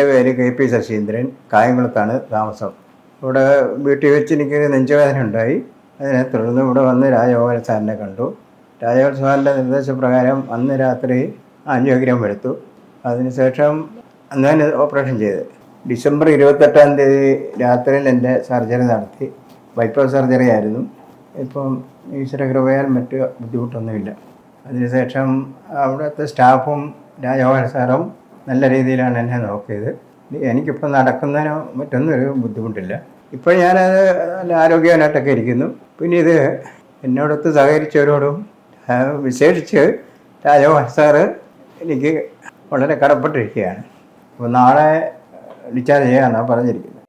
എന്റെ പേര് K P Saseendran കായംകുളത്താണ് താമസം. ഇവിടെ വീട്ടിൽ വെച്ച് എനിക്ക് നെഞ്ചുവേദന ഉണ്ടായി. അതിനെ തുടർന്ന് ഇവിടെ വന്ന് രാജഗോപാൽ സാറിനെ കണ്ടു. രാജഗോപാൽ സാറിന്റെ നിർദ്ദേശപ്രകാരം അന്ന് രാത്രി ആൻജിയോഗ്രാം എടുത്തു. അതിനുശേഷം അന്ന് തന്നെ ഓപ്പറേഷൻ ചെയ്ത്. ഡിസംബർ ഇരുപത്തെട്ടാം തീയതി രാത്രിയിൽ എന്റെ സർജറി നടത്തി. ബൈപ്പാസ് സർജറി ആയിരുന്നു. ഇപ്പം ഈശ്വര കൃപയാൽ മറ്റ് ബുദ്ധിമുട്ടൊന്നുമില്ല. അതിനുശേഷം അവിടുത്തെ സ്റ്റാഫും രാജഗോപാൽ സാറും നല്ല രീതിയിലാണ് എന്നെ നോക്കിയത്. എനിക്കിപ്പോൾ നടക്കുന്നതിനോ മറ്റൊന്നും ഒരു ബുദ്ധിമുട്ടില്ല. ഇപ്പോൾ ഞാനത് നല്ല ആരോഗ്യവാനായിട്ടൊക്കെ ഇരിക്കുന്നു. പിന്നെ ഇത് എന്നോടൊത്ത് സഹകരിച്ചവരോടും വിശേഷിച്ച് രാജഭവൻ സാറ് എനിക്ക് വളരെ കടപ്പെട്ടിരിക്കുകയാണ്. അപ്പോൾ നാളെ ഡിസ്ചാർജ് ചെയ്യാമെന്നാണ് പറഞ്ഞിരിക്കുന്നത്.